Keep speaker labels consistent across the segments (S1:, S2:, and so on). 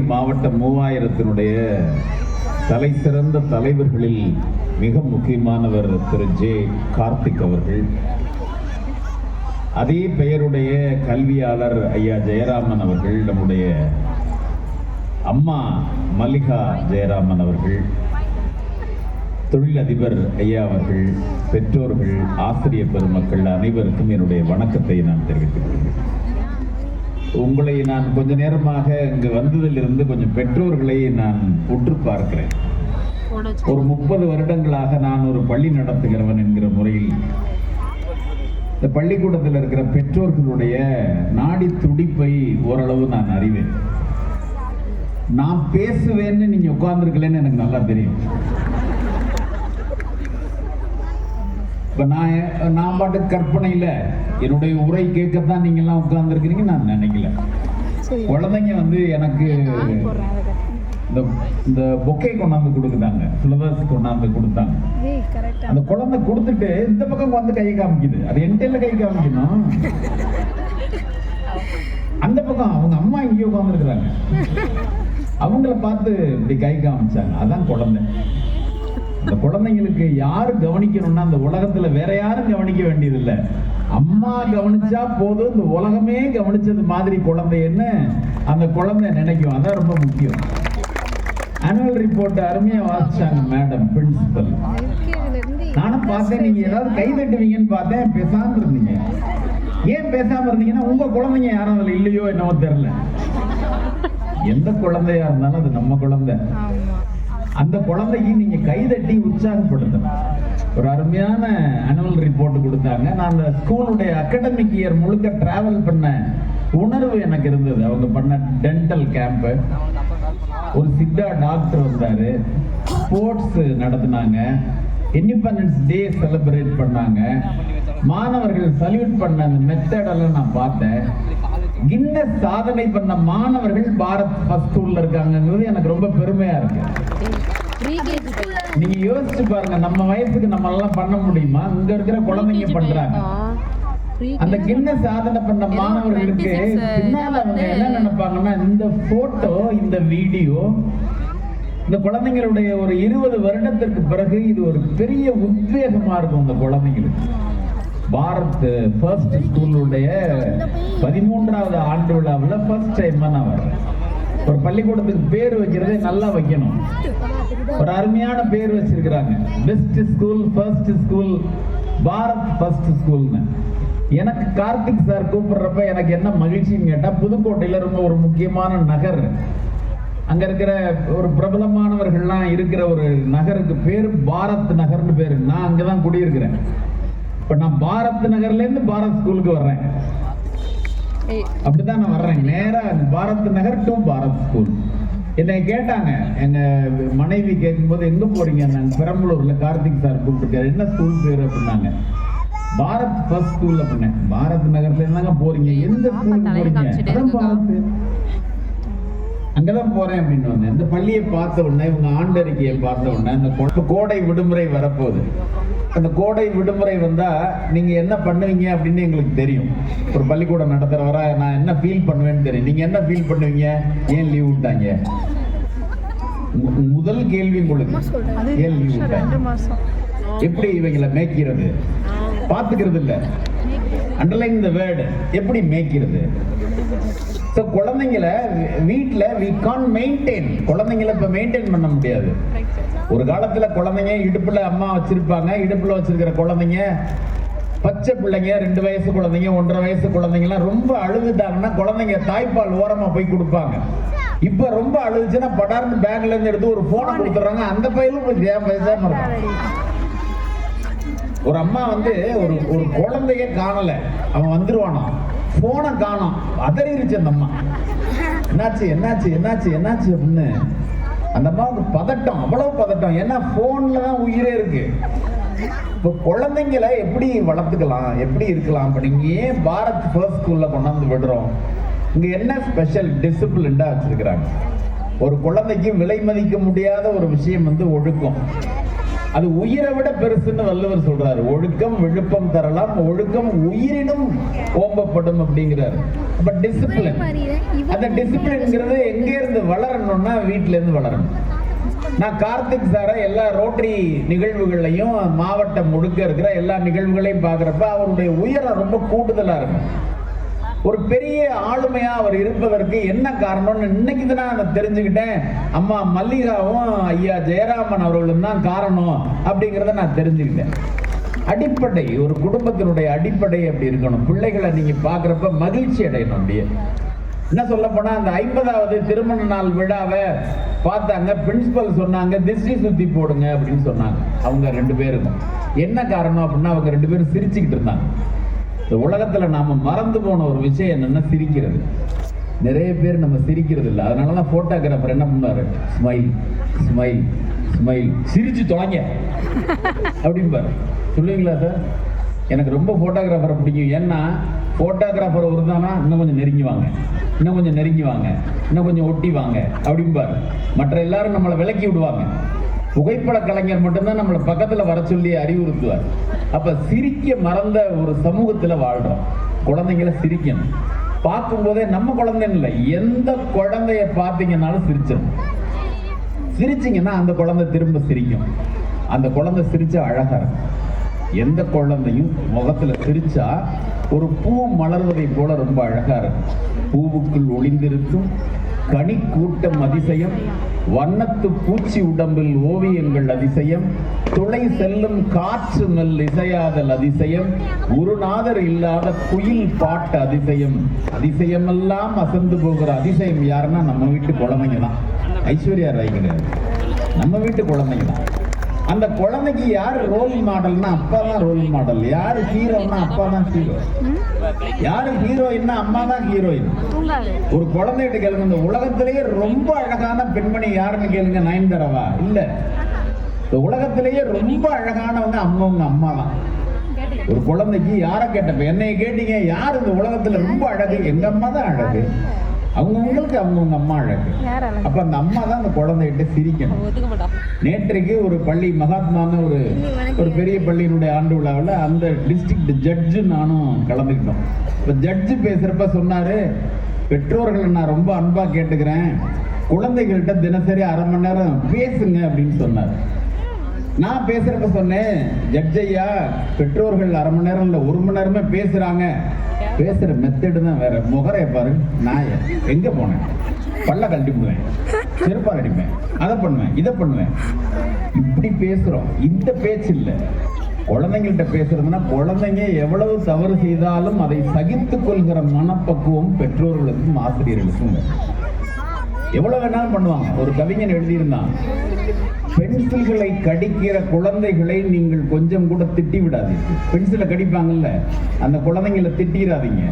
S1: மாவட்ட மூவாயிரத்தினுடைய தலை சிறந்த தலைவர்களில் மிக முக்கியமானவர் திரு. ஜே. கார்த்திக் அவர்கள். அதே பெயருடைய கல்வியாளர் ஐயா ஜெயராமன் அவர்கள் நம்முடைய அம்மா மல்லிகா ஜெயராமன் அவர்கள் தொழிலதிபர் ஐயா அவர்கள் பெற்றோர்கள் ஆசிரியர் பெருமக்கள் அனைவருக்கும் என்னுடைய வணக்கத்தை நான் தெரிவித்துக் கொள்கிறேன். உங்களை நான் கொஞ்ச நேரமாக இங்கு வந்ததிலிருந்து கொஞ்சம் பெற்றோர்களை நான் உற்று பார்க்கிறேன். ஒரு முப்பது வருடங்களாக நான் ஒரு பள்ளி நடத்துகிறவன் என்கிற முறையில் இந்த பள்ளிக்கூடத்தில் இருக்கிற பெற்றோர்களுடைய நாடி துடிப்பை ஓரளவு நான் அறிவேன். நான் பேசுவேன்னு நீங்க உட்கார்ந்துருக்கலன்னு எனக்கு நல்லா தெரியும். இப்ப நான் நான் பாட்டு கற்பனையில என்னுடைய உரை கேட்கத்தான் நீங்க எல்லாம் உட்கார்ந்துருக்கிறீங்க நான் நினைக்கல. குழந்தைங்க வந்து எனக்கு இந்த இந்த பொக்கே கொண்டாந்து கொடுக்குறாங்க. ஃப்ளவர்ஸ் கொண்டாந்து கொடுத்தாங்க. அந்த குழந்தை கொடுத்துட்டு இந்த பக்கம் வந்து கை காமிக்குது. அது என்கிட்ட கை காமிக்கணும் அந்த பக்கம் அவங்க அம்மா இங்கே உட்காந்துருக்குறாங்க அவங்கள பார்த்து இப்படி கை காமிச்சாங்க. அதான் குழந்தை. இந்த குழந்தைங்களுக்கு யாரு கவனிக்கணும்னா அந்த உலகத்துல வேற யாரும் கவனிக்க வேண்டியதில்லை. அம்மா கவனிச்சா போதும் இந்த உலகமே கவனிச்சது மாதிரி குழந்தைன்னு அந்த குழந்தை நினைக்கும். அதான் ரொம்ப முக்கியம். ஆனுவல் ரிப்போர்ட் அருமையா வாசிச்சாங்க மேடம் பிரின்சிபல் நானும் பார்த்தேன். நீங்க ஏதாவது கை தட்டுவீங்கன்னு பார்த்தேன். பேசாம இருந்தீங்க. ஏன் பேசாம இருந்தீங்கன்னா உங்க குழந்தைங்க யாரும் அதுல இல்லையோ என்னவோ தெரியல. எந்த குழந்தையா இருந்தாலும் அது நம்ம குழந்தை. அந்த குழந்தைக்கு நீங்க கைதட்டி உற்சாகப்படுத்தணும். ஒரு அருமையான அனுவல் ரிப்போர்ட் கொடுத்தாங்க. நான் அந்த ஸ்கூலுடைய அகடமிக் இயர் முழுக்க டிராவல் பண்ண உணர்வு எனக்கு இருந்தது. அவங்க பண்ண டென்டல் கேம்ப் ஒரு சித்தா டாக்டர் வந்தாரு. ஸ்போர்ட்ஸ் நடத்தினாங்க. இண்டிபெண்டன்ஸ் டே செலிப்ரேட் பண்ணாங்க. மாணவர்கள் சல்யூட் பண்ண அந்த மெத்தடெல்லாம் நான் பார்த்தேன். கின்னஸ் சாதனை பண்ண மாணவர்கள் பாரத் ஃபர்ஸ்ட் ஸ்கூல்ல இருக்காங்கங்கிறது எனக்கு ரொம்ப பெருமையா இருக்கு. நீங்க யோசிச்சு பாருங்க நம்ம வயசுக்கு நம்ம எல்லாம் பண்ண முடியுமா? இங்க இருக்கிற குழந்தைங்க பண்றாங்க. அந்த கின்னஸ் சாதனை பண்ண மாணவர்களுக்கு
S2: 26
S1: பின்னால அவங்க என்ன நினைப்பாங்கன்னா இந்த போட்டோ இந்த வீடியோ இந்த குழந்தைங்களுடைய ஒரு இருபது வருடத்திற்கு பிறகு இது ஒரு பெரிய உத்வேகமா இருக்கும் இந்த குழந்தைங்களுக்கு. பாரத் ஃபர்ஸ்ட் ஸ்கூலுடைய பதிமூன்றாவது ஆண்டு விழாவில் ஃபர்ஸ்ட் டைம் நான் வர்றேன் ஒரு பள்ளிக்கூடத்துக்கு பேர் வைக்கிறதே நல்லா வைக்கணும். ஒரு அருமையான பேர் வச்சிருக்கிறாங்க. Best school first school Bharat first ஸ்கூல்னு எனக்கு கார்த்திக் சார் கூப்பிடுறப்ப எனக்கு என்ன மகிழ்ச்சின்னு கேட்டால் புதுக்கோட்டையில் ரொம்ப ஒரு முக்கியமான நகர். அங்கே இருக்கிற ஒரு பிரபலமானவர்கள்லாம் இருக்கிற ஒரு நகருக்கு பேர் பாரத் நகர்னு பேர். நான் அங்கே தான் குடியிருக்கிறேன். இப்ப நான் பாரத் நகர்ல இருந்து பாரத் ஸ்கூலுக்கு வர்றேன். அப்படிதான் நான் வர்றேன். நேரா பாரத் நகர் டு பாரத் ஸ்கூல் என்னை கேட்டாங்க. எங்க மனைவி கேட்கும்போது எங்க போறீங்க? நான் பெரம்பலூர்ல கார்த்திக் சார் கூப்பிட்டுருக்காரு. என்ன ஸ்கூல் பேர்? அப்படின்னாங்க. பாரத் ஃபர்ஸ்ட் ஸ்கூல்ல பண்ணேன் பாரத் நகர்ல இருந்தாங்க போறீங்க? எந்த ஸ்கூலுக்கு
S2: தலையை
S1: போறீங்க? அங்கதான் போறேன் அப்படின்னு வந்தேன். இந்த பள்ளியை பார்த்த உடனே இவங்க ஆண்டறிக்கையை பார்த்த உடனே இந்த கோடை விடுமுறை வரப்போகுது. அந்த கோடை விடுமுறை வந்தா நீங்க என்ன பண்ணுவீங்க அப்படின்னு எங்களுக்கு தெரியும். ஒரு பள்ளிக்கூடம் நடத்துறவரா நான் என்ன ஃபீல் பண்ணுவேன்னு தெரியும். நீங்க என்ன ஃபீல் பண்ணுவீங்க? ஏன் லீவ் விட்டாங்க? முதல் கேள்வி உங்களுக்கு. ஏன் லீவ் விட்டாங்க? எப்படி இவங்களை மேய்க்கிறது? பாத்துக்கிறது இல்ல. அண்டர்லைன் இந்த வேர்டு எப்படி மேய்க்கிறது? ஸோ குழந்தைங்களை வீட்டில் வி கான் மெயின்டைன் குழந்தைங்களை இப்போ மெயின்டைன் பண்ண முடியாது. ஒரு காலத்தில் குழந்தைங்க இடுப்பில் அம்மா வச்சிருப்பாங்க இடுப்பில் வச்சிருக்கிற குழந்தைங்க பச்சை பிள்ளைங்க ரெண்டு வயசு குழந்தைங்க ஒன்றரை வயசு குழந்தைங்கலாம் ரொம்ப அழுதுட்டாங்கன்னா குழந்தைங்க தாய்ப்பால் ஓரமா போய் கொடுப்பாங்க. இப்போ ரொம்ப அழுதுச்சுன்னா படார்னு பேங்க்லேருந்து இருந்து எடுத்து ஒரு ஃபோனை கொடுத்துட்றாங்க. அந்த பையலும் கொஞ்சம் ஜே- பேசாம ஒரு அம்மா வந்து ஒரு ஒரு குழந்தைய காணல. அவன் வந்துருவானா? போனை காணோம். அதறிடுச்சு அந்த அம்மா. என்னாச்சு என்னாச்சு என்னாச்சு என்னாச்சு அப்படின்னு. அந்த அம்மாவுக்கு பதட்டம் அவ்வளவு பதட்டம். ஏன்னா போன்ல தான் உயிரே இருக்கு. இப்போ குழந்தைங்களை எப்படி வளர்த்துக்கலாம்? எப்படி இருக்கலாம்? இப்போ ஏன் பாரத் ஃபர்ஸ்ட் ஸ்கூல்ல கொண்டாந்து விடுறோம். இங்க என்ன ஸ்பெஷல் டிசிப்ளின்டா வச்சிருக்கிறாங்க? ஒரு குழந்தைக்கு விலை மதிக்க முடியாத ஒரு விஷயம் வந்து ஒழுக்கம். அது உயிரை விட பெருசுன்னு வள்ளுவர் சொல்றாரு. ஒழுக்கம் விழுப்பம் தரலாம் ஒழுக்கம் உயிரினும் ஓம்பப்படும் அப்படிங்கிறாரு. அப்ப டிசிப்ளின் அந்த டிசிப்ளின்ங்கிறது எங்க இருந்து வளரணும்னா வீட்டுல இருந்து வளரணும். நான் கார்த்திக் சாரை எல்லா ரோட்டரி நிகழ்வுகளையும் மாவட்டம் முழுக்க இருக்கிற எல்லா நிகழ்வுகளையும் பார்க்குறப்ப அவருடைய உயரம் ரொம்ப கூடுதலா இருக்கும். ஒரு பெரிய ஆளுமையா அவர் இருப்பதற்கு என்ன காரணம்னு இன்னைக்கு தான் நான் தெரிஞ்சுக்கிட்டேன். அம்மா மல்லிகாவும் ஐயா ஜெயராமன் அவர்களும் தான் காரணம் அப்படிங்கிறத நான் தெரிஞ்சுக்கிட்டேன். அடிப்படை ஒரு குடும்பத்தினுடைய அடிப்படை அப்படி இருக்கணும். பிள்ளைகளை நீங்க பார்க்குறப்ப மகிழ்ச்சி அடையணும் அப்படியே. என்ன சொல்ல போனா அந்த ஐம்பதாவது திருமண நாள் விழாவை பார்த்தாங்க. பிரின்சிபல் சொன்னாங்க திஷ்டி சுத்தி போடுங்க அப்படின்னு சொன்னாங்க. அவங்க ரெண்டு பேருக்கும் என்ன காரணம் அப்படின்னா அவங்க ரெண்டு பேரும் சிரிச்சுக்கிட்டு இருந்தாங்க. இந்த உலகத்துல நாம மறந்து போன ஒரு விஷயம் என்னன்னா சிரிக்கிறது. நிறைய பேர் நம்ம சிரிக்கிறது இல்லை. அதனால தான் போட்டோகிராஃபர் என்ன பண்ணாரு ஸ்மைல் ஸ்மைல் ஸ்மைல் சிரிச்சு தொலைங்க. அப்படிம்பார். சொல்லுவீங்களா சார் எனக்கு ரொம்ப ஃபோட்டோகிராஃபரை பிடிக்கும். ஏன்னா ஃபோட்டோகிராஃபர் ஒருதானா இன்னும் கொஞ்சம் நெருங்கி வாங்க இன்னும் கொஞ்சம் நெருங்கி வாங்க இன்னும் கொஞ்சம் ஒட்டி வாங்க அப்படிம்பார். மற்ற எல்லாரும் நம்மளை விலக்கி விடுவாங்க. புகைப்பட கலைஞர் மட்டும்தான் நம்மளை பக்கத்தில் வர சொல்லி அறிவுறுத்துவார். அப்ப சிரிக்க மறந்த ஒரு சமூகத்துல வாழ்றோம். குழந்தைங்களை சிரிக்கணும். பார்க்கும்போதே நம்ம குழந்தைன்னு இல்லை எந்த குழந்தைய பார்த்தீங்கன்னாலும் சிரிச்சிடும் சிரிச்சிங்கன்னா அந்த குழந்தை திரும்ப சிரிக்கும். அந்த குழந்தை சிரிச்சா அழகா இருக்கும். எந்த குழந்தையும் முகத்துல சிரிச்சா ஒரு பூ மலர்வதை போல ரொம்ப அழகா இருக்கும். பூவுக்குள் ஒளிந்திருக்கும். கனிக்கூட்டம் அதிசயம் வண்ணத்து பூச்சி உடம்பில் ஓவியங்கள் அதிசயம் துளை செல்லும் காற்று மெல் இசையாதல் அதிசயம் குருநாதர் இல்லாத குயில் பாட்டு அதிசயம். அதிசயமெல்லாம் அசந்து போகிற அதிசயம் யாருன்னா நம்ம வீட்டு குழந்தைங்க தான். ஐஸ்வர்யா ராய் கிடையாது நம்ம வீட்டு குழந்தைங்க தான். அந்த குழந்தைக்கு யார் ரோல் மாடல்னா அப்பா தான் ரோல் மாடல் யார் ஹீரோனா அப்பா தான் ஹீரோ யார் ஹீரோயின்னா அம்மா தான் ஹீரோயின் ஒரு குழந்தைகிட்ட கேளுங்க இந்த உலகத்திலேயே ரொம்ப அழகான பெண்மணி யாருன்னு கேளுங்க நயன்தாராவா? இல்ல. இந்த உலகத்திலேயே ரொம்ப அழகானவங்க அம்மாவங்க அம்மா தான் ஒரு குழந்தைக்கு யாரை கேட்டப்ப என்னைய கேட்டீங்க யார் இந்த உலகத்துல ரொம்ப அழகு? எங்க அம்மா தான் அழகு. அவங்கவுங்களுக்கு அவங்கவுங்க அம்மா அழகு? அப்ப அந்த அம்மா தான் அந்த குழந்தைகிட்ட சிரிக்கணும். நேற்றைக்கு ஒரு பள்ளி மகாத்மான்னு ஒரு ஒரு பெரிய பள்ளியினுடைய ஆண்டு விழாவில் அந்த டிஸ்ட்ரிக்ட் ஜட்ஜு நானும் கலந்துக்கிட்டோம். இப்போ ஜட்ஜு பேசுகிறப்ப சொன்னார் பெற்றோர்களை நான் ரொம்ப அன்பாக கேட்டுக்கிறேன். குழந்தைகள்கிட்ட தினசரி அரை மணி நேரம் பேசுங்க அப்படின்னு சொன்னார். நான் பேசுறப்ப சொன்னேன் ஜட்ஜ் ஐயா பெற்றோர்கள் அரை மணி நேரம் இல்லை ஒரு மணி நேரமே பேசுறாங்க. பேசுற மெத்தடு தான் வேற. முகரைய பாரு நாய. எங்க போனேன்? பல்ல கழட்டி செருப்பால் அடிப்பேன். அதை பண்ணுவேன் இதை பண்ணுவேன். இப்படி பேசுறோம். இந்த பேச்சு இல்லை. குழந்தைங்கள்ட்ட பேசுறதுன்னா குழந்தைங்க எவ்வளவு தவறு செய்தாலும் அதை சகித்துக் கொள்கிற மனப்பக்குவம் பெற்றோர்களுக்கும் ஆசிரியர்களுக்கும் எவ்வளோ எவ்வளவு வேணாலும் பண்ணுவாங்க. ஒரு கவிஞன் எழுதியிருந்தான் பென்சில்களை கடிக்கிற குழந்தைகளை நீங்கள் கொஞ்சம் கூட திட்டி விடாதீங்க பென்சிலை கடிப்பாங்கல்ல அந்த குழந்தைங்களை திட்டிடாதீங்க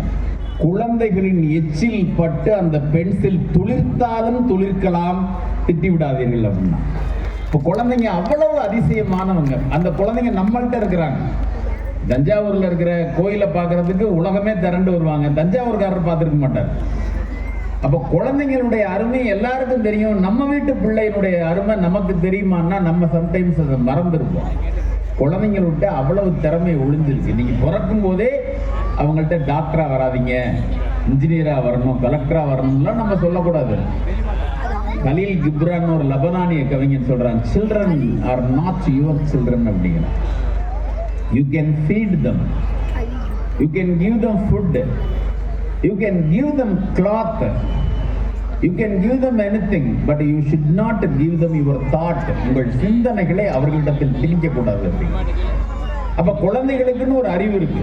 S1: குழந்தைகளின் எச்சில் பட்டு அந்த பென்சில் துளிர்த்தாலும் துளிர்க்கலாம் திட்டி விடாதீர்கள் அப்படின்னா. இப்போ குழந்தைங்க அவ்வளவு அதிசயமானவங்க. அந்த குழந்தைங்க நம்மள்கிட்ட இருக்கிறாங்க. தஞ்சாவூர்ல இருக்கிற கோயிலை பார்க்கறதுக்கு உலகமே திரண்டு வருவாங்க. தஞ்சாவூர்காரர் பார்த்துருக்க மாட்டார். அப்ப குழந்தைங்களுடைய அருமை எல்லாருக்கும் தெரியும். நம்ம வீட்டு பிள்ளையினுடைய அருமை நமக்கு தெரியுமான்னா நம்ம சம்டைம்ஸ் அதை மறந்துருப்போம். குழந்தைங்கள்ட்ட அவ்வளவு திறமை ஒளிஞ்சிருக்கு. நீங்க பிறக்கும் போதே அவங்கள்ட்ட டாக்டரா வராதீங்க. இன்ஜினியரா வரணும் கலெக்டரா வரணும்லாம் நம்ம சொல்லக்கூடாது. கலீல் கிப்ரான் ஒரு லபனானிய கவிஞன் சொல்றான் children are not your children அப்படிங்கிறான். You can feed them you can give them food you can give them cloth you can give them anything but you should not give them your thought உங்கள் சிந்தனைகளை அவர்களிடத்தில் திணிக்கக்கூடாது அப்ப குழந்தைகளுக்குன்னு ஒரு அறிவு இருக்கு.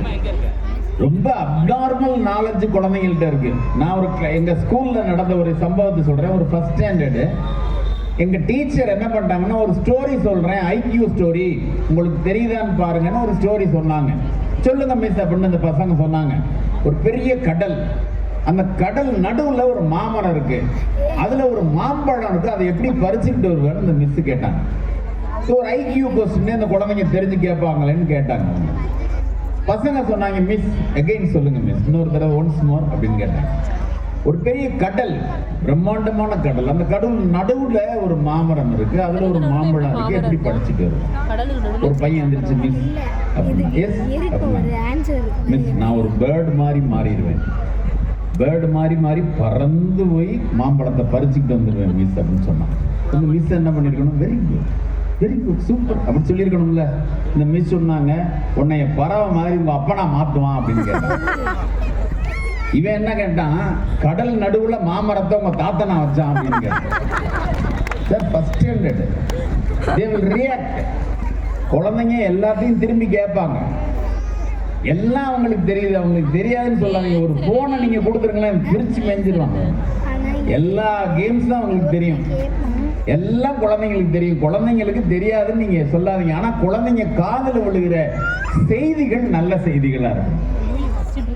S1: ரொம்ப abnormal knowledge குழந்தைங்கள்ட்ட இருக்கு. நான் ஒரு எங்க ஸ்கூல்ல நடந்த ஒரு சம்பவத்தை சொல்றேன். ஒரு ஃபர்ஸ்ட் ஸ்டாண்டர்டு எங்க டீச்சர் என்ன பண்ணிட்டாங்கன்னா ஒரு ஸ்டோரி சொல்றேன். ஐக்யூ ஸ்டோரி உங்களுக்கு தெரியுதான்னு பாருங்கன்னு ஒரு ஸ்டோரி சொன்னாங்க. சொல்லுங்க மிஸ் அப்படின்னு அந்த பசங்க சொன்னாங்க. ஒரு பெரிய கடல். அந்த கடல் நடுவில் ஒரு மாமரம் இருக்கு. அதுல ஒரு மாம்பழம் இருக்கு. அதை எப்படி பறிச்சுக்கிட்டு வருவார் அந்த மிஸ் கேட்டாங்க. ஸோ ஒரு ஐக்யூ கொஸ்டின் அந்த குழந்தைங்க தெரிஞ்சு கேட்பாங்களேன்னு கேட்டாங்க. பசங்க சொன்னாங்க மிஸ் அகைன் சொல்லுங்க மிஸ் இன்னொரு தடவை ஒன்ஸ் மோர் அப்படின்னு கேட்டாங்க. ஒரு பெரிய கடல் பிரம்மாண்டமான கடல். அந்த கடல் நடுவுல ஒரு மாமரம் இருக்கு. அதுல ஒரு மாம்பழம் இருக்கு. எப்படி படிச்சுட்டு வரும்? ஒரு பையன் எந்திரிச்சு மிஸ் எஸ்
S2: இருக்கு ஒரு ஆன்சர்
S1: மிஸ் நான் ஒரு பேர்டு மாதிரி மாறிடுவேன். பேர்டு மாதிரி மாறி பறந்து போய் மாம்பழத்தை பறிச்சுக்கிட்டு வந்துடுவேன் மிஸ் அப்படின்னு சொன்னான் மிஸ் என்ன பண்ணியிருக்கணும் very good very good super அப்படி சொல்லியிருக்கணும்ல. இந்த மிஸ் சொன்னாங்க உன்னைய பறவை மாதிரி உங்க அப்பனா மாத்துவான் அப்படின்னு கேட்டான் இவன் என்ன கேட்டான்? கடல் நடுவுல மாமரத்தை உங்க தாத்தனா வச்சான் அப்படின்னு கேட்டான். Sir first standard they will react குழந்தைங்க எல்லாத்தையும் திரும்பி கேட்பாங்க. எல்லாம் அவங்களுக்கு தெரியுது. அவங்களுக்கு தெரியாதுன்னு சொல்லாதீங்க. ஒரு போனை நீங்க கொடுத்துருங்களேன். பிரிச்சு மெஞ்சிருவாங்க எல்லா கேம்ஸ் தான் அவங்களுக்கு தெரியும். எல்லாம் குழந்தைங்களுக்கு தெரியும். குழந்தைங்களுக்கு தெரியாதுன்னு நீங்க சொல்லாதீங்க. ஆனா குழந்தைங்க காதுல விழுகிற செய்திகள் நல்ல செய்திகளா இருக்கும்.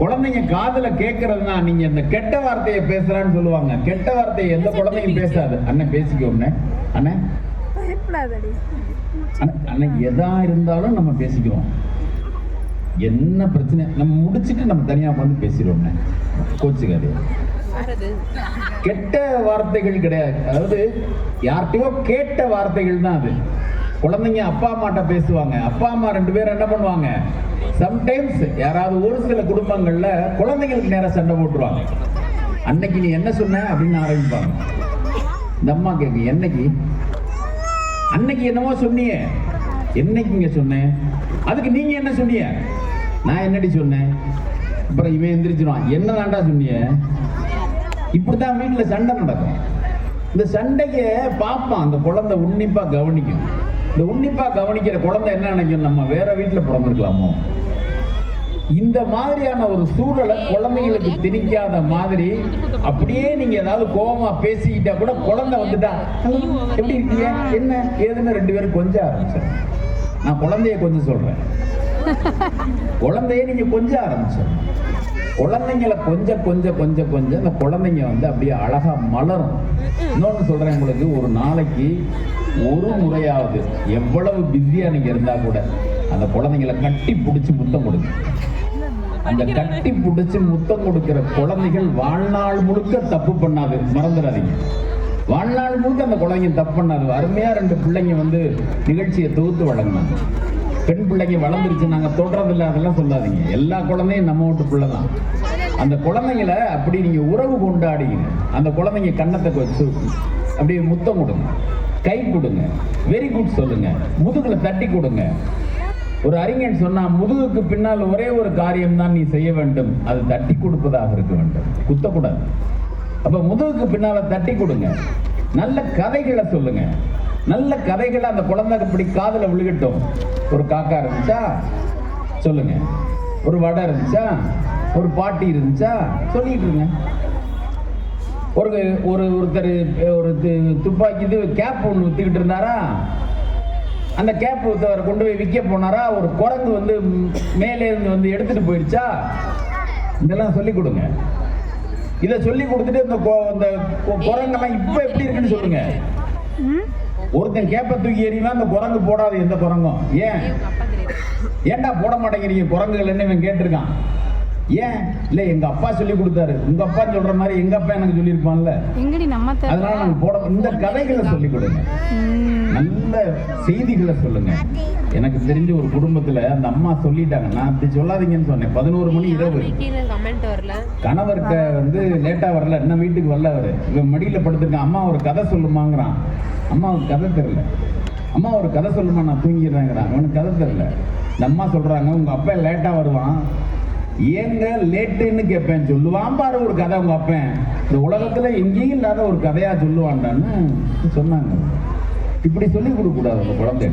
S1: குழந்தைங்க காதுல கேட்கறதுனா நீங்க இந்த கெட்ட வார்த்தையை பேசுறான்னு சொல்லுவாங்க. கெட்ட வார்த்தையை எந்த குழந்தையும் பேசாது. அண்ணன் பேசிக்கோம்னே அண்ணன் அண்ணன், அண்ணன் எதா இருந்தாலும் நம்ம பேசிக்கிறோம். என்ன பிரச்சனை? நம்ம முடிச்சிட்டு நம்ம தனியா வந்து பேசிடுவோம் கோச்சுக்காதே. கெட்ட வார்த்தைகள் கிடையாது. அதாவது யார்கிட்டயோ கேட்ட வார்த்தைகள் தான் அது. குழந்தைங்க அப்பா அம்மாட்ட பேசுவாங்க. அப்பா அம்மா ரெண்டு பேரும் என்ன பண்ணுவாங்க? சம்டைம்ஸ் யாராவது ஒரு சில குடும்பங்கள்ல குழந்தைங்களுக்கு நேரம் சண்டை போட்டுருவாங்க. அன்னைக்கு நீ என்ன சொன்ன அப்படின்னு ஆரம்பிப்பாங்க. இந்த அம்மா கேக்கு என்னைக்கு? அன்னைக்கு என்னவோ சொன்னிய. என்னைக்குங்க சொன்னேன் அதுக்கு நீங்க என்ன சொன்னீங்க நான் என்னடி சொன்னேன் அப்புறம் இவன் எந்திரிச்சிருவான். என்ன தாண்டா சொன்னீங்க இப்படித்தான் வீட்டுல சண்டை நடக்கும். இந்த சண்டைக்கு பார்ப்பான். அந்த குழந்தை உன்னிப்பா கவனிக்கும். இந்த உன்னிப்பா கவனிக்கிற குழந்தை என்ன நினைக்கும்? நம்ம வேற வீட்டுல பிறந்திருக்கலாமோ? இந்த மாதிரியான ஒரு சூழலை குழந்தைங்களுக்கு திணிக்காத மாதிரி அப்படியே நீங்க ஏதாவது கோபமா பேசிக்கிட்டா கூட குழந்தை வந்துட்டா எப்படி இருக்கீங்க? என்ன? ஏதுன்னு ரெண்டு பேரும் கொஞ்சம் ஆரம்பிச்சேன் நான் குழந்தைய கொஞ்சம் சொல்றேன். குழந்தைய நீங்க கொஞ்சம் ஆரம்பிச்சேன் குழந்தைங்களை கொஞ்சம் கொஞ்சம் கொஞ்சம் கொஞ்சம் அந்த குழந்தைங்க வந்து அப்படியே அழகா மலரும். இன்னொன்னு சொல்றேன் உங்களுக்கு ஒரு நாளைக்கு ஒரு முறையாவது எவ்வளவு பிஸியா நீங்க இருந்தா கூட அந்த குழந்தைங்களை கட்டி பிடிச்சி முத்தம் கொடுங்க. அந்த கட்டி பிடிச்சி முத்தம் கொடுக்கிற குழந்தைகள் வாழ்நாள் முழுக்க தப்பு பண்ணாது மறந்துடாதீங்க. வாழ்நாள் முழுக்க அந்த குழந்தைங்க தப்பு பண்ணாது. அருமையா ரெண்டு பிள்ளைங்க வந்து நிகழ்ச்சியை தொகுத்து வழங்கினாங்க. பெண் பிள்ளைங்க வளர்ந்துருச்சு நாங்க தொடுறதில்ல அதெல்லாம் சொல்லாதீங்க. எல்லா குழந்தையும் நம்ம வீட்டு பிள்ளை தான் அந்த குழந்தைங்களை அப்படி நீங்க உறவு கொண்டாடிங்க. அந்த குழந்தைங்க கண்ணத்தை வச்சு அப்படியே முத்தம் கொடுங்க. கை கொடுங்க. வெரி குட் சொல்லுங்க. முதுகுல தட்டி கொடுங்க. ஒரு அறிஞன் சொன்னா முதுகுக்கு பின்னால் ஒரே ஒரு காரியம் தான் நீ செய்ய வேண்டும். அது தட்டி கொடுப்பதாக இருக்க வேண்டும். குத்தக்கூடாது. அப்ப முதுகுக்கு பின்னால தட்டி கொடுங்க. நல்ல கதைகளை சொல்லுங்க. நல்ல கதைகளை அந்த குழந்தைக்கு இப்படி காதில் விழுகட்டும். ஒரு காக்கா இருந்துச்சா? சொல்லுங்க. ஒரு வடை இருந்துச்சா? ஒரு பாட்டி இருந்துச்சா? சொல்லிட்டு இருங்க. ஒரு ஒரு ஒருத்தர் ஒரு துப்பாக்கிது துப்பாக்கி இது கேப் ஒன்று விற்றுக்கிட்டு இருந்தாரா? அந்த கேப் வித்தவர் கொண்டு போய் விற்க போனாரா? ஒரு குரங்கு வந்து மேலேருந்து மேலே வந்து எடுத்துட்டு போயிடுச்சா? இதெல்லாம் சொல்லிக் கொடுங்க. இதை சொல்லி கொடுத்துட்டு இந்த கொ- இந்த குரங்கெல்லாம் இப்போ எப்படி இருக்குன்னு சொல்லுங்க. ஒருத்தன் கேப்ப தூக்கி எறிவா அந்த குரங்கு போடாது எந்த குரங்கும். ஏன்? ஏன்டா போட மாட்டேங்கிறீங்க? குரங்குகள் என்ன இவன் கேட்டிருக்கான்? ஏன்? இல்ல எங்க அப்பா சொல்லி கொடுத்தாரு. உங்க அப்பா சொல்ற மாதிரி எங்க அப்பா எனக்கு சொல்லியிருப்பான்ல?
S2: எங்கடி நம்ம தேவை
S1: அதனால நாங்க போட இந்த கதைகளை சொல்லி கொடுங்க. நல்ல செய்திகளை சொல்லுங்க. எனக்கு தெரிஞ்ச ஒரு குடும்பத்துல அந்த அம்மா சொல்லிட்டாங்க. நான் அப்படி சொல்லாதீங்கன்னு சொன்னேன். பதினோரு மணி இரவு. கணவர்கிட்ட வந்து லேட்டா வரல. இன்னும் வீட்டுக்கு வரல அவரு. இவன் மடியில படுத்திருக்கான் அம்மா ஒரு கதை சொல்லுமாங்கிறான். அம்மாவுக்கு கதை தெரியல. அம்மா ஒரு கதை சொல்லுமா? நான் தூங்கிடுறேங்கிறான். அவனுக்கு கதை தெரியல. இந்த அம்மா சொல்றாங்க உங்க அப்பா லேட்டா வருவான். ஏங்க லேட்டுன்னு கேட்பேன் சொல்லுவான் பாரு ஒரு கதை உங்க அப்பன். இந்த உலகத்துல எங்கேயும் இல்லாத ஒரு கதையா சொல்லுவான்டான்னு சொன்னாங்க. இப்படி சொல்லி கொடுக்க கூடாது அந்த
S3: குழந்தை.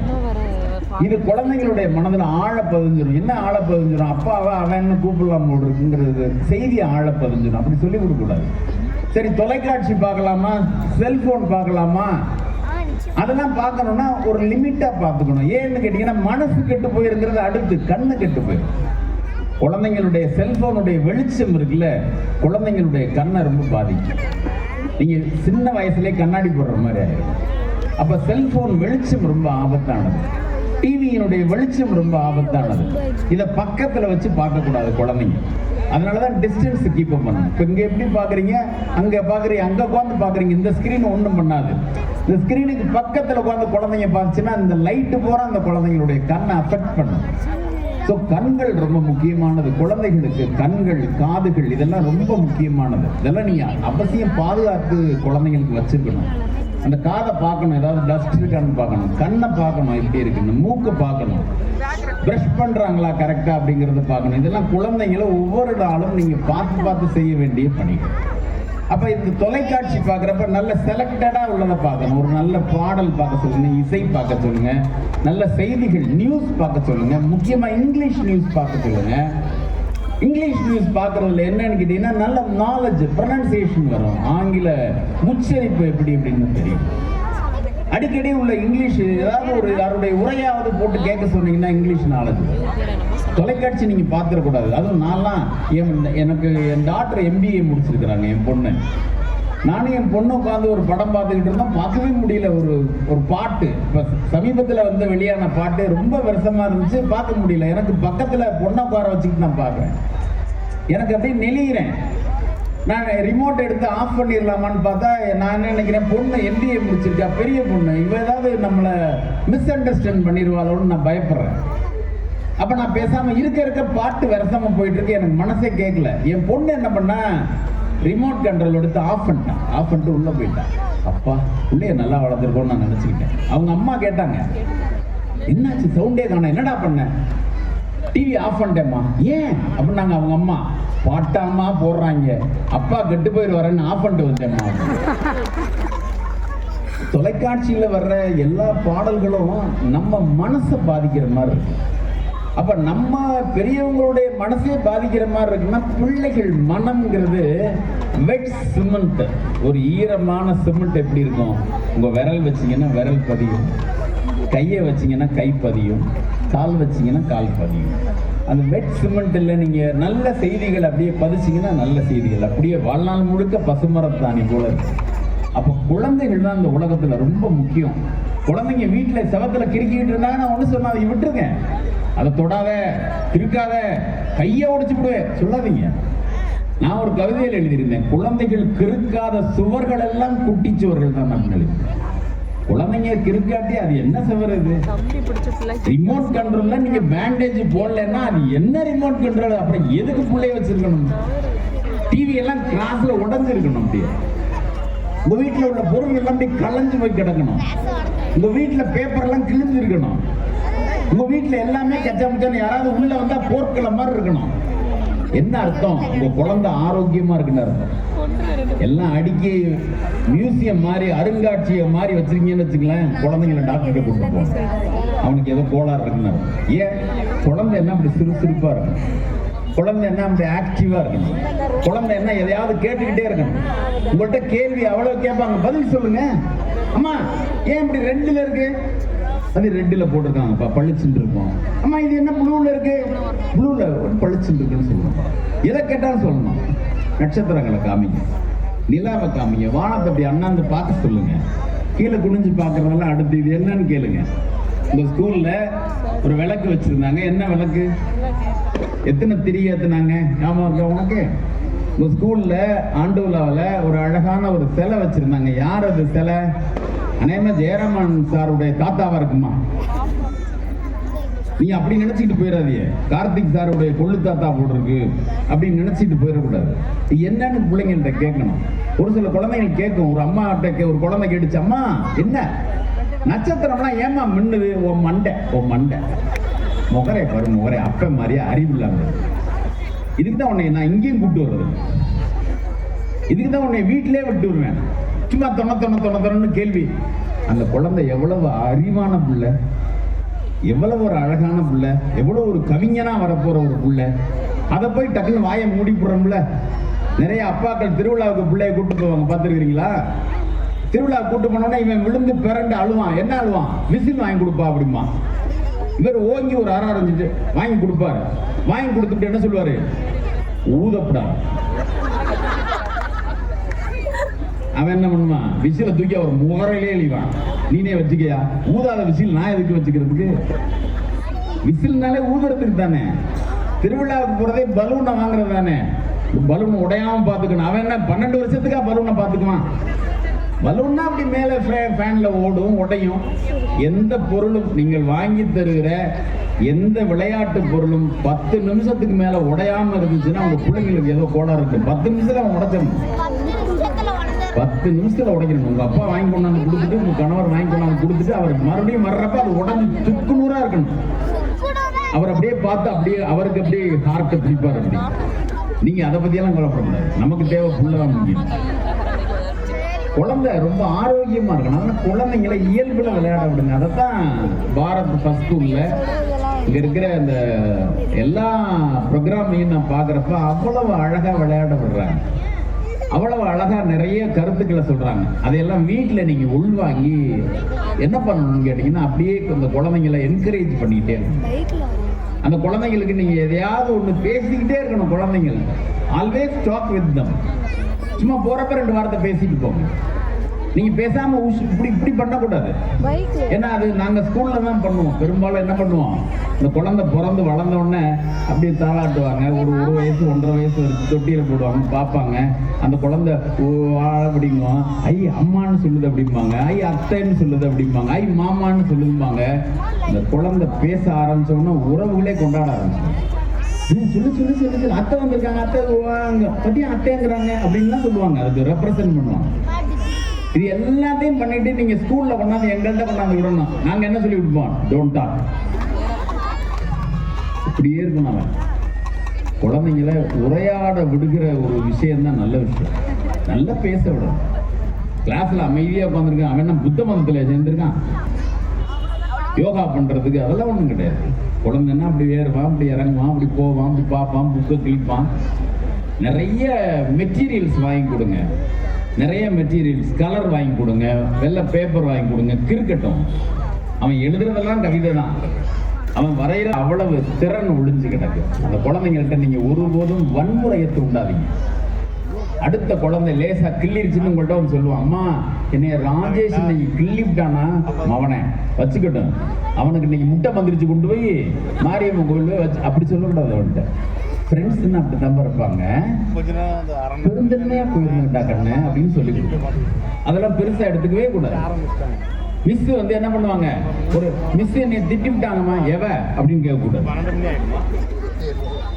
S1: இது குழந்தைங்களுடைய மனதில் ஆழ பதிஞ்சிடும் என்ன ஆழ பதிஞ்சிடும் அப்பாவை அவன் கூப்பிடலாம் போல் இருக்குங்கிறது. செய்தி ஆழ பதிஞ்சிடும் அப்படி சொல்லி கொடுக்கக்கூடாது. சரி தொலைக்காட்சி பார்க்கலாமா? செல்போன் பார்க்கலாமா? அதெல்லாம் பார்க்கணும்னா ஒரு லிமிட்டா பார்த்துக்கணும். ஏன்னு கேட்டீங்கன்னா மனசு கெட்டு போயிருங்கிறது அடுத்து கண்ணு கெட்டு போயிடும் குழந்தைங்களுடைய செல்போனுடைய வெளிச்சம் இருக்குல்ல குழந்தைங்களுடைய கண்ணை ரொம்ப பாதிக்கும். நீங்க சின்ன வயசுலேயே கண்ணாடி போடுற மாதிரி ஆயிரும் அப்ப செல்போன் வெளிச்சம் ரொம்ப ஆபத்தானது. டிவியினுடைய வெளிச்சம் ரொம்ப ஆபத்தானது. இதை பக்கத்துல வச்சு பார்க்கக்கூடாது குழந்தைங்க. குழந்தைங்க அதனாலதான் டிஸ்டன்ஸ் கீப் அப் பண்ணணும். இப்போ இங்கே எப்படி பார்க்குறீங்க? அங்கே பார்க்குறீங்க அங்கே உட்காந்து பார்க்குறீங்க. இந்த ஸ்க்ரீன் ஒன்றும் பண்ணாது. இந்த ஸ்க்ரீனுக்கு பக்கத்தில் உட்காந்து குழந்தைங்க பார்த்துச்சுன்னா இந்த லைட்டு போகிற அந்த குழந்தைங்களுடைய கண்ணை அஃபெக்ட் பண்ணும். ஸோ கண்கள் ரொம்ப முக்கியமானது. குழந்தைகளுக்கு கண்கள் காதுகள் இதெல்லாம் ரொம்ப முக்கியமானது. இதெல்லாம் நீ அவசியம் பாதுகாத்து குழந்தைங்களுக்கு வச்சிருக்கணும். அந்த காதை பார்க்கணும். ஏதாவது டஸ்ட் இருக்கான்னு பார்க்கணும். கண்ணை பார்க்கணும். எப்படி இருக்குன்னு. மூக்கை பார்க்கணும். ப்ரஷ் பண்ணுறாங்களா கரெக்டாக அப்படிங்கிறத பார்க்கணும். இதெல்லாம் குழந்தைங்களை ஒவ்வொரு நாளும் நீங்கள் பார்த்து பார்த்து செய்ய வேண்டிய பணிகள் அப்ப இந்த தொலைக்காட்சி பார்க்குறப்ப நல்ல செலக்டடா உள்ளதை பார்க்கணும். ஒரு நல்ல பாடல் பார்க்க சொல்லுங்க இசை பார்க்க சொல்லுங்க நல்ல செய்திகள் நியூஸ் பார்க்க சொல்லுங்க முக்கியமா இங்கிலீஷ் நியூஸ் பார்க்க சொல்லுங்க. இங்கிலீஷ் நியூஸ் பார்க்கறதுல என்னன்னு கேட்டீங்கன்னா நல்ல நாலேஜ் ப்ரொனன்சியேஷன் வரும். ஆங்கில உச்சரிப்பு எப்படி எப்படின்னு தெரியும். அடிக்கடி உள்ள இங்கிலீஷ் ஏதாவது ஒரு யாருடைய உரையாவது போட்டு கேட்க சொன்னீங்கன்னா இங்கிலீஷ் நாலேஜ் தொலைக்காட்சி நீங்க பார்த்துடக்கூடாது அதுவும் நான்லாம் என் எனக்கு என் டாக்டர் எம்பிஏ முடிச்சிருக்கிறாங்க என் பொண்ணு. நானும் என் பொண்ணு உட்காந்து ஒரு படம் பார்த்துக்கிட்டு இருந்தோம். பார்க்கவே முடியல. ஒரு ஒரு பாட்டு. இப்போ சமீபத்தில் வந்து வெளியான பாட்டு ரொம்ப வருஷமாக இருந்துச்சு. பார்க்க முடியல. எனக்கு பக்கத்தில் பொண்ணை உட்கார வச்சுக்கிட்டு நான் பார்க்குறேன். எனக்கு அப்படியே நெளிகிறேன் நான் ரிமோட் எடுத்து ஆஃப் பண்ணிடலாமான்னு பார்த்தா நான் என்ன நினைக்கிறேன் பொண்ணு எம்பிஏ முடிச்சிருக்கா பெரிய பொண்ணு. இவ ஏதாவது நம்மளை மிஸ் அண்டர்ஸ்டாண்ட் பண்ணிடுவாளோன்னு நான் பயப்படுறேன். அப்ப நான் பேசாம இருக்க இருக்க பாட்டு விரசாமல் போயிட்டு இருக்கு எனக்கு மனசே கேட்கல என் பொண்ணு என்ன பண்ணா ரிமோட் கண்ட்ரோல் எடுத்து ஆஃப் பண்ணிட்டான் ஆஃப் பண்ணிட்டு உள்ள போயிட்டான் அப்பா உள்ளே நல்லா வளர்ந்துருக்கோன்னு நான் நினைச்சுக்கிட்டேன். அவங்க அம்மா கேட்டாங்க என்னாச்சு? சவுண்டே காணும். என்னடா பண்ண? டிவி ஆஃப் பண்ணிட்டேம்மா. ஏன்? அப்படின்னாங்க அவங்க அம்மா பாட்டாமா போடுறாங்க. அப்பா கெட்டு போயிடு வரேன்னு ஆஃப் பண்ணிட்டு வந்தேம்மா தொலைக்காட்சியில் வர்ற எல்லா பாடல்களும் நம்ம மனசை பாதிக்கிற மாதிரி இருக்கு. அப்போ நம்ம பெரியவங்களுடைய மனசே பாதிக்கிற மாதிரி இருக்குன்னா பிள்ளைகள் மனம்ங்கிறது வெட் சிமெண்ட் ஒரு ஈரமான சிமெண்ட் எப்படி இருக்கும்? உங்கள் விரல் வச்சீங்கன்னா விரல் பதியும். கையை வச்சீங்கன்னா கை பதியும் கால் வச்சீங்கன்னா கால் பதியும். அந்த வெட் சிமெண்ட்டில் நீங்கள் நல்ல செய்திகள் அப்படியே பதிச்சீங்கன்னா நல்ல செய்திகள். அப்படியே வாழ்நாள் முழுக்க பசுமரத்தாணி போல இருக்கு. அப்போ குழந்தைகள் தான் இந்த உலகத்தில் ரொம்ப முக்கியம். குழந்தைங்க வீட்டில் செவத்தில் கிறுக்கிட்டு நான் ஒன்று சொன்னால் அதை விட்டுருங்க. அதை தொடாத திருக்காத கையை உடைச்சு விடுவேன் சொல்லாதீங்க. நான் ஒரு கவிதையில் எழுதியிருந்தேன் குழந்தைகள் கிறுக்காத சுவர்கள் எல்லாம் குட்டி சுவர்கள் தான் நான் எழுதினேன் குழந்தைங்க கிறுக்காட்டி அது என்ன சுவர் இது
S3: தம்பி பிடிச்ச பிள்ளை
S1: ரிமோட் கண்ட்ரோல்ல நீங்க பேண்டேஜ் போடலன்னா அது என்ன ரிமோட் கண்ட்ரோல் அப்புறம் எதுக்கு பிள்ளைய வச்சிருக்கணும்? டிவி எல்லாம் கிளாஸ்ல உடைஞ்சிருக்கணும் அப்படியே. உங்க வீட்டுல உள்ள பொருள் எல்லாம் அப்படியே கலைஞ்சு போய் கிடக்கணும். உங்க வீட்டுல பேப்பர் எல்லாம் கிழிஞ்சிருக்கணும். உங்க வீட்டுல எல்லாமே கச்சா முச்சான்னு யாராவது உள்ள வந்தா போர்க்கள மாதிரி இருக்கணும். என்ன அர்த்தம்? உங்க குழந்தை ஆரோக்கியமா இருக்குன்னு அர்த்தம். எல்லாம் அடுக்கி மியூசியம் மாதிரி அருங்காட்சியம் மாதிரி வச்சிருக்கீங்கன்னு வச்சுக்கலாம் குழந்தைங்கள டாக்டர்கிட்ட கூட்டு போகும் அவனுக்கு ஏதோ கோளாறு இருக்குன்னு ஏன்? குழந்தை என்ன அப்படி சுறுசுறுப்பாக இருக்கும் குழந்தை என்ன அப்படி ஆக்டிவாக இருக்கணும்? குழந்தை என்ன எதையாவது கேட்டுக்கிட்டே இருக்கணும்? உங்கள்கிட்ட கேள்வி அவ்வளோ கேட்பாங்க. பதில் சொல்லுங்க. அம்மா ஏன் இப்படி ரெண்டில் இருக்கு? அது ரெட்டில் போட்டிருக்காங்கப்பா பளிச்சுட்டு இருக்கும். அம்மா இது என்ன ப்ளூவில் இருக்கு? ப்ளூல பளிச்சுட்டு இருக்குன்னு சொல்லணும் எதை கேட்டாலும் சொல்லணும். நட்சத்திரங்களை காமிங்க. நிலாவை காமிங்க வானத்தை அப்படி அண்ணாந்து பார்க்க சொல்லுங்க. கீழே குனிஞ்சு பார்க்கறதெல்லாம் அடுத்து இது என்னன்னு கேளுங்க. இந்த ஸ்கூல்ல ஒரு விளக்கு வச்சிருந்தாங்க. என்ன விளக்கு? எத்தனை திரி ஏத்துனாங்க? ஞாபகம் இருக்கா உனக்கு? இந்த ஸ்கூல்ல ஆண்டு விழாவில் ஒரு அழகான ஒரு சிலை வச்சிருந்தாங்க. யார் அது சிலை? அநேகமா ஜெயராமன் சாருடைய தாத்தாவா இருக்குமா? நீங்க அப்படி நினைச்சிட்டு போயிடாதீங்க. கார்த்திக் சாருடைய கொள்ளு தாத்தா போட்டிருக்கு அப்படின்னு நினைச்சிட்டு போயிடக்கூடாது. இது என்னன்னு பிள்ளைங்கள்ட்ட கேட்கணும். ஒரு சில குழந்தைங்க கேட்கும். ஒரு அம்மா கிட்ட ஒரு குழந்தை கேட்டுச்சு அம்மா என்ன? நட்சத்திரம்னா ஏமா மின்னுது? உன் மண்டை. உன் மண்டை. முகரை பாரு முகரை. அப்ப மாதிரியே அறிவு இல்லாம இதுக்கு தான் உன்னை நான் இங்கேயும் கூப்பிட்டு வர்றது. இதுக்கு தான் உன்னை வீட்டிலே விட்டு வருவேன். சும்மா தொண்ண தொண்ண தொண்ண தொண்ணு கேள்வி. அந்த குழந்தை எவ்வளவு அறிவான பிள்ளை. எவ்வளவு ஒரு அழகான பிள்ளை எவ்வளவு ஒரு கவிஞனா வரப்போற ஒரு பிள்ளை. அதை போய் டக்குன்னு வாயை மூடி போடுறோம்ல. நிறைய அப்பாக்கள் திருவிழாவுக்கு பிள்ளைய கூப்பிட்டு போவாங்க. பார்த்துருக்கிறீங்களா? திருவிழா கூட்டு போனோன்னா இவன் விழுந்து பிறண்டு அழுவான். என்ன அழுவான்? மிஷின் வாங்கி கொடுப்பா அப்படிமா இவர் ஓங்கி ஒரு அரை அரைஞ்சிட்டு வாங்கி கொடுப்பாரு. வாங்கி கொடுத்துட்டு என்ன சொல்லுவாரு? ஊதப்படா அவன் என்ன பண்ணுவான் விசில தூக்கி அவர் முகரையிலே எழிவான் நீனே வச்சுக்கயா? ஊதாத விசில் நான் எதுக்கு வச்சுக்கிறதுக்கு? விசில்னாலே ஊதுறதுக்கு தானே. திருவிழாவுக்கு போறதே பலூனை வாங்குறது தானே. பலூன் உடையாம பாத்துக்கணும் அவன் என்ன பன்னெண்டு வருஷத்துக்கா பலூனை பாத்துக்குவான் பலூன்னா அப்படி மேலே ஃபேன்ல ஓடும் உடையும். எந்த பொருளும் நீங்கள் வாங்கி தருகிற எந்த விளையாட்டு பொருளும் பத்து நிமிஷத்துக்கு மேல உடையாம இருந்துச்சுன்னா உங்க பிள்ளைங்களுக்கு ஏதோ கோளாறு இருக்கு. பத்து நிமிஷத்துல அவன் உடைச்சிடணும். பத்து நிமிஷத்துல உடைக்கணும். உங்க அப்பா வாங்கி கொண்டாந்து கொடுத்துட்டு உங்க கணவர் வாங்கி கொண்டாந்து கொடுத்துட்டு அவர் மறுபடியும் வர்றப்ப அது உடஞ்சு துக்கு நூறா இருக்கணும். அவர் அப்படியே பார்த்து அப்படியே அவருக்கு அப்படியே ஹார்ட்டை பிடிப்பார் அப்படி. நீங்க அதை பத்தியெல்லாம் கவலைப்படக்கூடாது. நமக்கு தேவை புள்ளதான் முக்கியம். குழந்தை ரொம்ப ஆரோக்கியமா இருக்கணும். அதனால குழந்தைங்களை இயல்புல விளையாட விடுங்க. அதைத்தான் பாரத் ஃபர்ஸ்ட் ஸ்கூல்ல இங்க இருக்கிற அந்த எல்லா ப்ரோக்ராமையும் நான் பார்க்குறப்ப அவ்வளவு அழகா விளையாட விடுறாங்க. அவ்வளவு அழகா நிறைய கருத்துக்களை சொல்றாங்க. அதையெல்லாம் வீட்டுல நீங்க உள்வாங்கி என்ன பண்ணணும்னு கேட்டீங்கன்னா அப்படியே இந்த குழந்தைங்களை என்கரேஜ் பண்ணிக்கிட்டே இருக்கணும். அந்த குழந்தைங்களுக்கு நீங்க எதையாவது ஒண்ணு பேசிக்கிட்டே இருக்கணும் குழந்தைங்கள். ஆல்வேஸ் டாக் வித் தம் சும்மா போறப்ப ரெண்டு வார்த்தை பேசிட்டு போங்க. நீங்க பேசாம இப்படி இப்படி பண்ணக்கூடாது. ஏன்னா அது நாங்க ஸ்கூல்ல தான் பண்ணுவோம். பெரும்பாலும் என்ன பண்ணுவோம்? இந்த குழந்தை பிறந்து வளர்ந்த உடனே அப்படியே தாளாட்டுவாங்க. ஒரு ஒரு வயசு ஒன்றரை வயசு வரைக்கும் தொட்டியில போடுவாங்க பார்ப்பாங்க. அந்த குழந்தை ஓ ஆ அப்படிங்குவோம் ஐ அம்மான்னு சொல்லுது அப்படிம்பாங்க. ஐ அத்தைன்னு சொல்லுது அப்படிம்பாங்க. ஐ மாமான்னு சொல்லுதும்பாங்க. இந்த குழந்தை பேச ஆரம்பிச்ச உடனே உறவுகளே கொண்டாட ஆரம்பிச்சிடும். ஏய், சொல்லு சொல்லு சொல்லு சொல்லு. அத்தை வந்திருக்காங்க. அத்தை பத்தியும் அத்தைங்கிறாங்க அப்படின்லாம் சொல்லுவாங்க. அதுக்கு ரெப்ரசன்ட் பண்ணுவாங்க. இது எல்லாத்தையும் பண்ணிட்டு நீங்க ஸ்கூல்ல கொண்டாந்து எங்கள்கிட்ட கொண்டாந்து விடணும் நாங்க என்ன சொல்லி விடுப்போம் டோன்ட் டாக் இப்படியே இருக்கணும் அவன். குழந்தைங்கள உரையாட விடுகிற ஒரு விஷயம் தான் நல்ல விஷயம். நல்லா பேச விடணும். கிளாஸ்ல அமைதியா உட்காந்துருக்கான் அவன் என்ன புத்த மதத்துல சேர்ந்திருக்கான்? யோகா பண்றதுக்கு அதெல்லாம் ஒண்ணும் கிடையாது. குழந்தைன்னா அப்படி ஏறுவான் அப்படி இறங்குவான் அப்படி போவான் அப்படி பார்ப்பான் புக்கை கிழிப்பான். நிறைய மெட்டீரியல்ஸ் வாங்கி கொடுங்க. நிறைய மெட்டீரியல்ஸ் கலர் வாங்கி கொடுங்க வெள்ளை பேப்பர் வாங்கி கொடுங்க கிறுக்கட்டும். அவன் எழுதுறதெல்லாம் கவிதை தான். அவன் வரைகிற அவ்வளவு திறன் ஒளிஞ்சு கிடக்கு. அந்த குழந்தைங்கள்ட்ட நீங்கள் ஒருபோதும் வன்முறையை தூண்டாதீங்க அடுத்த குழந்தை லேசா கிள்ளிருச்சுன்னு உங்கள்ட்ட வந்து சொல்லுவான். அம்மா என்னைய ராஜேஷ் இன்னைக்கு கிள்ளிவிட்டானா? அவனை வச்சுக்கட்டும். அவனுக்கு இன்னைக்கு முட்டை வந்துருச்சு கொண்டு போய் மாரியம்மன் கோயில் போய் வச்சு அப்படி சொல்லக்கூடாது அவன்கிட்ட. ஃப்ரெண்ட்ஸ்ன்னு அப்படி தான் இருப்பாங்க பெருந்தன்மையா போயிருந்தா கண்ணு அப்படின்னு சொல்லி அதெல்லாம் பெருசா எடுத்துக்கவே கூடாது. மிஸ் வந்து என்ன பண்ணுவாங்க? ஒரு மிஸ் என்னை திட்டி விட்டாங்கம்மா எவ? அப்படின்னு கேட்க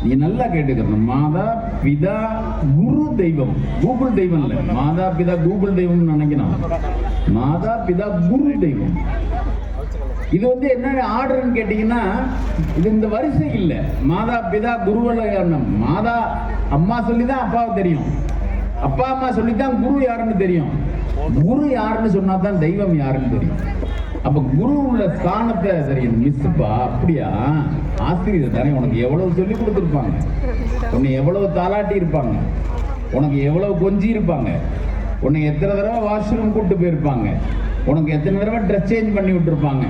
S1: கூடாது நீ நல்லா கேட்டுக்கிறோம் மாதா பிதா குரு தெய்வம். கூகுள் தெய்வம் இல்ல. மாதா பிதா கூகுள் தெய்வம்னு நினைக்கணும். மாதா பிதா குரு தெய்வம். இது வந்து என்ன ஆர்டர்னு கேட்டீங்கன்னா இது இந்த வரிசை இல்லை. மாதா பிதா குருவெல்லாம் மாதா அம்மா சொல்லி தான் அப்பாவுக்கு தெரியும். அப்பா அம்மா சொல்லி தான் குரு யாருன்னு தெரியும். குரு யாருன்னு சொன்னா தான் தெய்வம் யாருன்னு தெரியும். அப்ப குரு உள்ள ஸ்தானத்தை சரி மிஸ்ஸுப்பா அப்படியா? ஆசிரியர் தானே உனக்கு எவ்வளவு சொல்லி கொடுத்துருப்பாங்க. உன்னை எவ்வளவு தாளாட்டி இருப்பாங்க. உனக்கு எவ்வளவு கொஞ்சி இருப்பாங்க. உன்னை எத்தனை தடவை வாஷ்ரூம் கூட்டு போயிருப்பாங்க. உனக்கு எத்தனை தடவை ட்ரெஸ் சேஞ்ச் பண்ணி விட்டுருப்பாங்க.